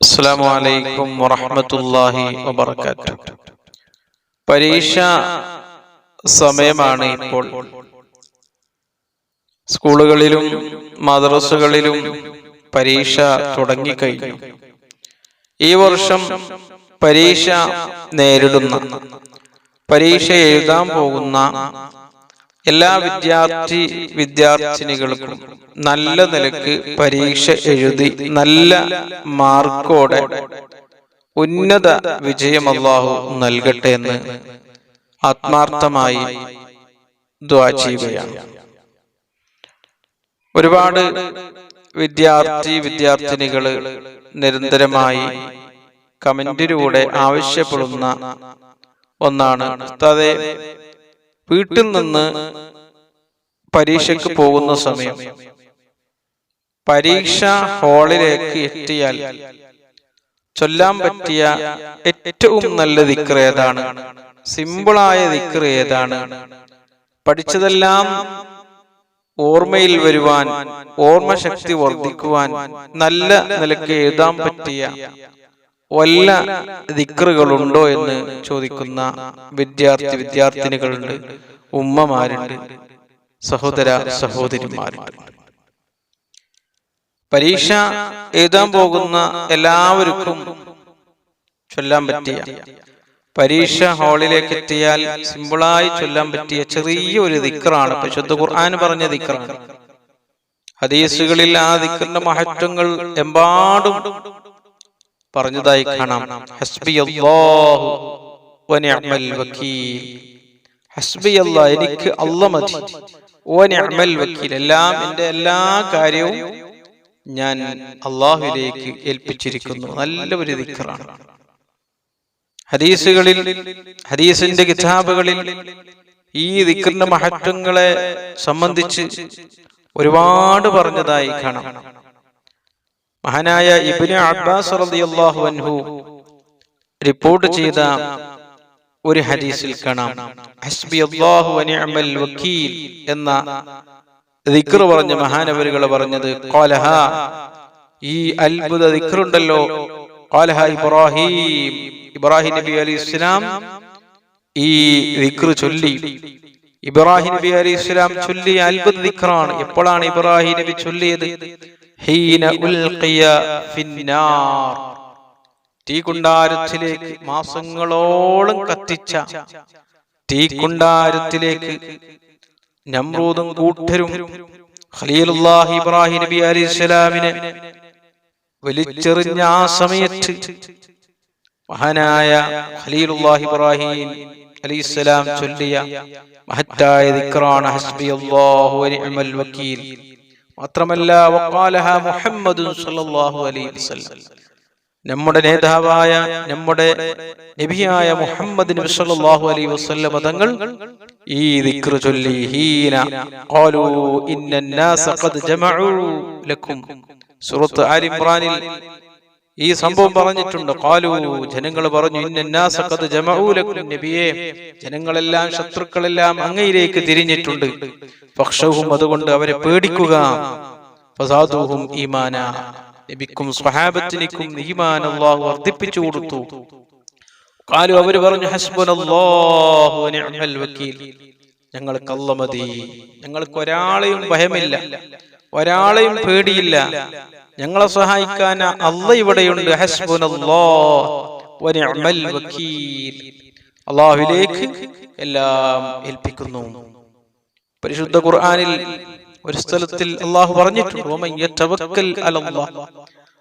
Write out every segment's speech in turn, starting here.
അസ്സാം വലൈക്കും വറഹമത്തല്ലാഹി വബർക്കാത്തു പരീക്ഷ സമയമാണ് ഇപ്പോൾ. സ്കൂളുകളിലും മദ്രസകളിലും പരീക്ഷ തുടങ്ങിക്കഴിഞ്ഞു. ഈ വർഷം പരീക്ഷ നേരിടുന്ന പരീക്ഷ എഴുതാൻ പോകുന്ന എല്ലാ വിദ്യാർത്ഥി വിദ്യാർത്ഥിനികൾക്കും നല്ല നിലയ്ക്ക് പരീക്ഷ എഴുതി നല്ല മാർക്കോടെ ഉന്നത വിജയം അള്ളാഹു നൽകട്ടെ എന്ന് ആത്മാർത്ഥമായി ചെയ്യുകയാണ്. ഒരുപാട് വിദ്യാർത്ഥി വിദ്യാർത്ഥിനികൾ നിരന്തരമായി കമന്റിലൂടെ ആവശ്യപ്പെടുന്ന ഒന്നാണ്. ഉസ്താദെ വീട്ടിൽ നിന്ന് പരീക്ഷയ്ക്ക് പോകുന്ന സമയം. പരീക്ഷ ഹാളിലേക്ക് എത്തിയാൽ ചൊല്ലാൻ പറ്റിയ ഏറ്റവും നല്ല ദിക്ർ ഏതാണ്? സിമ്പിളായ ദിക്ർ ഏതാണ്? പഠിച്ചതെല്ലാം ഓർമ്മയിൽ വരുവാൻ ഓർമ്മശക്തി വർദ്ധിക്കുവാൻ നല്ല നിലയ്ക്ക് എഴുതാൻ പറ്റിയ വല്ല ദിക്റുകളുണ്ടോ എന്ന് ചോദിക്കുന്ന വിദ്യാർത്ഥി വിദ്യാർത്ഥിനികളുണ്ട്. ഉമ്മമാരുണ്ട്. സഹോദര സഹോദരിമാരുണ്ട്. പരീക്ഷ എഴുതാൻ പോകുന്ന എല്ലാവർക്കും ചൊല്ലാൻ പറ്റിയ പരീക്ഷ ഹാളിലേക്ക് എത്തിയാൽ സിമ്പിളായി ചൊല്ലാൻ പറ്റിയ ചെറിയ ഒരു ദിക്റാണ്. പരിശുദ്ധ ഖുർആൻ പറഞ്ഞ ദിക്റാണ്. ഹദീസുകളിൽ ആ ദിക്റിന്റെ മഹത്വങ്ങൾ എമ്പാടും പറഞ്ഞതായി കാണാം ഹസ്ബി അല്ലാഹു വനിഅമൽ വക്കീൽ. ഹസ്ബി അല്ലാഹ് എനിക്ക് അല്ല മതി. വനിഅമൽ വക്കീൽ. എല്ലാം എന്റെ എല്ലാ കാര്യവും ഞാൻ അള്ളാഹുലേക്ക് ഏൽപ്പിച്ചിരിക്കുന്നു. നല്ല ഒരു ദിക്കറാണ്. ഹദീസുകളിൽ ഹദീസിന്റെ കിതാബുകളിൽ ഈ ദിക്കറിന്റെ മഹത്വങ്ങളെ സംബന്ധിച്ച് ഒരുപാട് പറഞ്ഞതായി കാണാം. മഹാനായ ഇബ്നു അബ്ബാസ് റളിയല്ലാഹു അൻഹു റിപ്പോർട്ട് ചെയ്ത ഒരു ഹദീസിൽ കാണാം. ഹസ്ബി അല്ലാഹു വനിഅമൽ വക്കീൽ എന്ന ദിക്ർ പറഞ്ഞ മഹാനവരുകൾ പറഞ്ഞത് ഖാലഹ ഈ അത്ഭുത ദിക്റുണ്ടല്ലോ. ഖാലഹ ഇബ്രാഹിം ഇബ്രാഹിം നബി അലൈഹി ഇസ്ലാം ഈ ദിക്ർ ചൊല്ലി. ഇബ്രാഹിം നബി അലൈഹി ഇസ്ലാം ചൊല്ലിയ അത്ഭുത ദിക്റാണ്. എപ്പോഴാണ് ഇബ്രാഹിം നബി ചൊല്ലിയത്? ഹീന ഉൽഖിയ ഫിന്നാർ. തീകുണ്ടാരത്തിലേക്ക് മാസങ്ങളോളം കത്തിച്ച തീകുണ്ടാരത്തിലേക്ക് നമ്രൂദും കൂട്ടരും ഖലീലുല്ലാഹി ഇബ്രാഹിം നബി അലൈഹി സ്വലാമിനെ വലിച്ചെറിഞ്ഞ ആ സമയത്ത് മഹാനായ ഖലീലുല്ലാഹി ഇബ്രാഹിം അലൈഹിസ്സലാം ചൊല്ലിയ മഹത്തായ ദിക്റാണ് ഹസ്ബി അല്ലാഹു വനിഅമൽ വക്കീൽ. മാത്രമല്ല നമ്മുടെ നേതാവായ നമ്മുടെ നബിയായ മുഹമ്മദ് സല്ലല്ലാഹു അലൈഹി വസല്ലം തങ്ങൾ ഈ ചൊല്ലി ഹീന الناس قد ഇമ്രാനിൽ ഈ സംഭവം പറഞ്ഞിട്ടുണ്ട്. കാലു ജനങ്ങൾ പറഞ്ഞു ഇന്നന്നാസ ഖദ് ജമഉ ലക്കും ജനങ്ങളെല്ലാം ശത്രുക്കളെല്ലാം അങ്ങയിലേക്ക് തിരിഞ്ഞിട്ടുണ്ട്. പക്ഷവും അതുകൊണ്ട് അവരെ പേടിക്കുക. ഫസാദുഹും ഈമാന. നബിക്കും സ്വഹാബത്തിനിക്കും ഈമാൻ അല്ലാഹു വർദ്ധിപ്പിച്ചു കൊടുത്തു. കാലു അവർ പറഞ്ഞു ഹസ്ബുനല്ലാഹു വനിഅമൽ വക്കീൽ. ഞങ്ങൾക്ക് അല്ല മതി. ഞങ്ങൾക്ക് ഒരാളെയും ഭയമില്ല. ഒരാളെയും പേടിയില്ല. ഞങ്ങളെ സഹായിക്കാൻ അല്ല ഇവിടെയുണ്ട്. അള്ളാഹുലേക്ക് എല്ലാം ഏൽപ്പിക്കുന്നു. പരിശുദ്ധ ഖുർആാനിൽ ഒരു സ്ഥലത്തിൽ അള്ളാഹു പറഞ്ഞിട്ടുണ്ട്.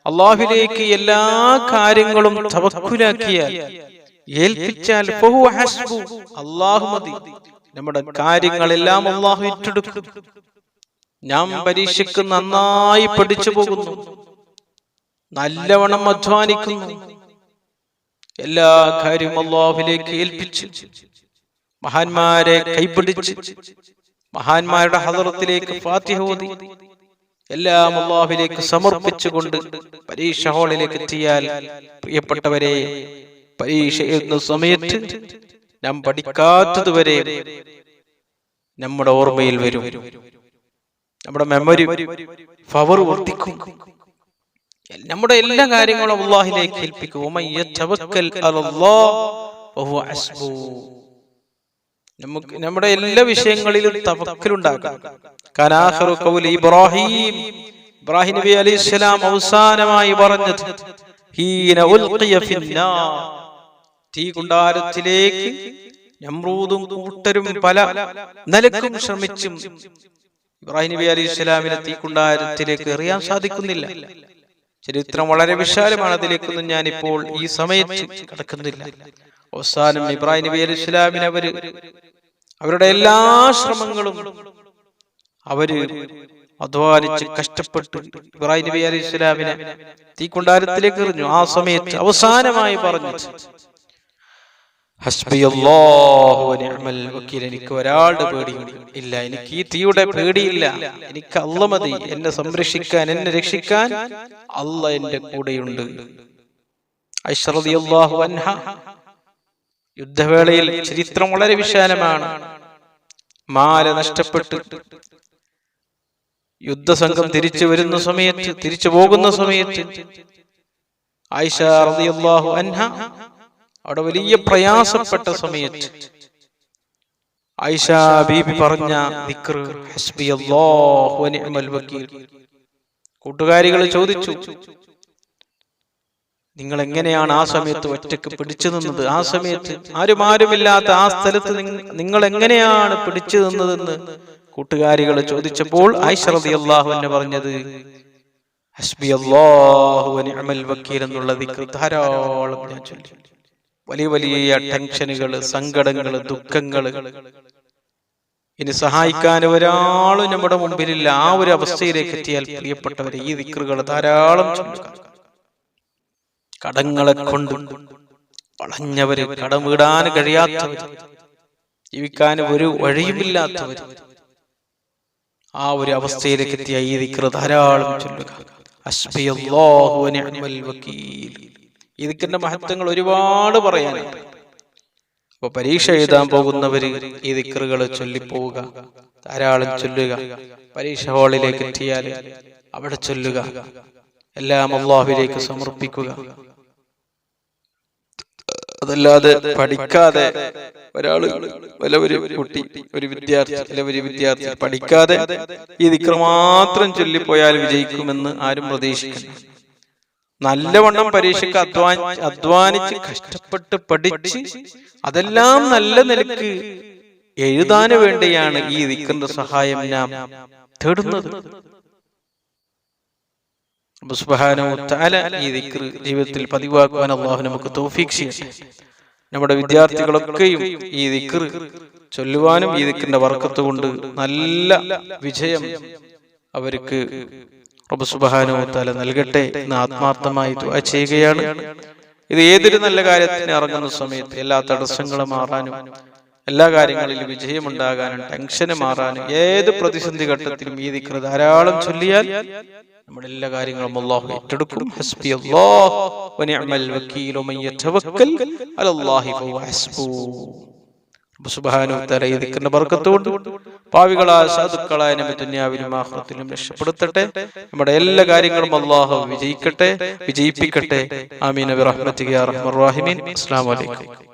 അള്ളാഹുലേക്ക് എല്ലാ കാര്യങ്ങളും ഏൽപ്പിച്ചാൽ അള്ളാഹു മതി. നമ്മുടെ കാര്യങ്ങളെല്ലാം അള്ളാഹു ഏറ്റെടുക്കും. ഞാൻ പരീക്ഷയ്ക്ക് നന്നായി പഠിച്ചു പോകുന്നു. നല്ലവണ്ണം അധ്വാനിക്കുന്നു. എല്ലാ കാര്യവും അള്ളാഹുലേക്ക് ഏൽപ്പിച്ചു. മഹാന്മാരെ കൈപിടിച്ച് മഹാന്മാരുടെ ഹദറത്തിലേക്ക് ഫാത്തിഹ ഓതി. എല്ലാം അള്ളാഹുലേക്ക് സമർപ്പിച്ചുകൊണ്ട് പരീക്ഷ ഹാളിലേക്ക് എത്തിയാൽ പ്രിയപ്പെട്ടവരെ പരീക്ഷ എഴുതുന്ന സമയത്ത് നാം പഠിക്കാത്തതുവരെ നമ്മുടെ ഓർമ്മയിൽ വരും. നമ്മുടെ മെമ്മറി പവർ വർദ്ധിക്കും. നമ്മുടെ എല്ലാ കാര്യങ്ങളും അള്ളാഹിലേക്ക് ഏൽപ്പിക്കും. നമുക്ക് നമ്മുടെ എല്ലാ വിഷയങ്ങളിലും തവക്കലുണ്ടാക്കാം ഇബ്രാഹിം. ഇബ്രാഹിം നബി അലൈഹി സ്വലാം അവസാനമായി പറഞ്ഞത് തീ കുണ്ടാരത്തിലേക്ക് നമ്രൂദും കൂട്ടരും പല നിലക്കും ശ്രമിച്ചും ഇബ്രാഹിം നബി അലി ഇസ്ലാമിനെ തീ കുണ്ടാരത്തിലേക്ക് എറിയാൻ സാധിക്കുന്നില്ല. ചരിത്രം വളരെ വിശാലമാണ്. അതിലേക്കൊന്നും ഞാനിപ്പോൾ ഈ സമയത്ത് കടക്കുന്നില്ല. അവസാനം ഇബ്രാഹിം നബി അലി ഇസ്ലാമിന് അവർ അവരുടെ എല്ലാ ശ്രമങ്ങളും അവർ അധ്വാനിച്ച് കഷ്ടപ്പെട്ട് ഇബ്രാഹിം നബി അലി ഇസ്ലാമിനെ തീക്കുണ്ടാരത്തിലേക്ക് എറിഞ്ഞു. ആ സമയത്ത് അവസാനമായി പറഞ്ഞു എനിക്ക് ഒരാളുടെ പേടിയും ഇല്ല. എനിക്ക് ഈ തീയുടെ പേടിയില്ല. എനിക്ക് അല്ല മതി എന്നെ സംരക്ഷിക്കാൻ എന്നെ രക്ഷിക്കാൻ അല്ല എന്റെ കൂടെയുണ്ട്. അൻഹ. യുദ്ധവേളയിൽ ചരിത്രം വളരെ വിശാലമാണ്. മാല നഷ്ടപ്പെട്ട് യുദ്ധസംഘം തിരിച്ചു വരുന്ന സമയത്ത് തിരിച്ചു പോകുന്ന സമയത്ത് ആയിഷ റളിയല്ലാഹു അൻഹ അവിടെ വലിയ പ്രയാസപ്പെട്ട സമയത്ത് ഐഷ ബീബി പറഞ്ഞ കൂട്ടുകാരികൾ ചോദിച്ചു നിങ്ങൾ എങ്ങനെയാണ് ആ സമയത്ത് ഒറ്റയ്ക്ക് പിടിച്ചു നിന്നത്? ആ സമയത്ത് ആരും ആരുമില്ലാത്ത ആ സ്ഥലത്ത് നിങ്ങൾ എങ്ങനെയാണ് പിടിച്ചു നിന്നതെന്ന്? കൂട്ടുകാരികൾ ചോദിച്ചപ്പോൾ ആയിഷ റളിയല്ലാഹു അൻഹ പറഞ്ഞത് ഹസ്ബി അള്ളാഹു വക്കീൽ എന്നുള്ള ധാരാളം ഞാൻ ചൊല്ലി വലിയ വലിയ ടെൻഷനുകൾ സങ്കടങ്ങൾ ദുഃഖങ്ങൾ ഇനി സഹായിക്കാൻ ഒരാളും നമ്മുടെ മുമ്പിലില്ല. ആ ഒരു അവസ്ഥയിലേക്ക് എത്തിയാൽ പ്രിയപ്പെട്ടവരെ ഈ വിക്രുകൾ ധാരാളം ചൊല്ലുക കടങ്ങളെ കൊണ്ട് വളഞ്ഞവര് കടം വീടാൻ കഴിയാത്തവര് ജീവിക്കാൻ ഒരു വഴിയുമില്ലാത്തവര് ആ ഒരു അവസ്ഥയിലേക്ക് എത്തിയ ഈ വിക്രു ധാരാളം ചൊല്ലുക. ഹസ്ബിയല്ലാഹു അനുമൽ വക്കീൽ. ഈ ദിക്റിന്റെ മഹത്വങ്ങൾ ഒരുപാട് പറയാനുണ്ട് അപ്പൊ പരീക്ഷ എഴുതാൻ പോകുന്നവര് ഈ ദിക്കറുകൾ ചൊല്ലിപ്പോവുക. ധാരാളം ചൊല്ലുക. പരീക്ഷ ഹാളിലേക്ക് എത്തിയാൽ അവിടെ ചൊല്ലുക. എല്ലാം അള്ളാഹുവിലേക്ക് സമർപ്പിക്കുക. അതല്ലാതെ പഠിക്കാതെ ഒരാൾ വല്ല ഒരു കുട്ടി ഒരു വിദ്യാർത്ഥി അല്ല ഒരു വിദ്യാർത്ഥി പഠിക്കാതെ ഈ ദിക്ർ മാത്രം ചൊല്ലിപ്പോയാൽ വിജയിക്കുമെന്ന് ആരും പ്രതീക്ഷിക്കുന്നു നല്ലവണ്ണം പരീക്ഷയ്ക്ക് അധ്വാനി അധ്വാനിച്ച് കഷ്ടപ്പെട്ട് പഠിച്ച് അതെല്ലാം നല്ല നിലയ്ക്ക് എഴുതാന് വേണ്ടിയാണ് ഈ ദിക്കറിന്റെ സഹായം നാം തേടുന്നത്. ഈ ദിക്ർ ജീവിതത്തിൽ പതിവാക്കുവാൻ അള്ളാഹു നമുക്ക് ചെയ്യട്ടെ. നമ്മുടെ വിദ്യാർത്ഥികളൊക്കെയും ഈ ദിക്ർ ചൊല്ലുവാനും ഈ ദിക്കിന്റെ വർക്കത്ത് കൊണ്ട് നല്ല വിജയം അവർക്ക് റബ്ബ് സുബ്ഹാനഹു വ തആല നൽകട്ടെ എന്ന് ആത്മാർത്ഥമായി ദുആ ചെയ്യുകയാണ്. ഇത് ഏതൊരു നല്ല കാര്യത്തിന് ഇറങ്ങുന്ന സമയത്ത് എല്ലാ തടസ്സങ്ങളും മാറാനും എല്ലാ കാര്യങ്ങളിലും വിജയമുണ്ടാകാനും ടെൻഷന് മാറാനും ഏത് പ്രതിസന്ധി ഘട്ടത്തിലും ഈ ദിക്ർ ധാരാളം ചൊല്ലിയാൽ നമ്മുടെ എല്ലാ കാര്യങ്ങളും അല്ലാഹു ഏറ്റെടുക്കും. ഹസ്ബി അല്ലാഹ് വനിഅമൽ വക്കീൽ മൻ യതവക്കൽ അലല്ലാഹി ഫഹുവ ഹസ്ബു. റബ്ബ് സുബ്ഹാനഹു വ ഈ ദിക്റിന്റെ ബർക്കത്ത് കൊണ്ട് പാവികളായ സാധുക്കളായ നമ്മെ ദുനിയാവിലും ആഖിറത്തിലും രക്ഷപ്പെടുത്തട്ടെ. നമ്മുടെ എല്ലാ കാര്യങ്ങളും അള്ളാഹു വിജയിക്കട്ടെ വിജയിപ്പിക്കട്ടെ. ആമീൻ. റഹീമീൻ. അസ്സലാമു അലൈക്കും.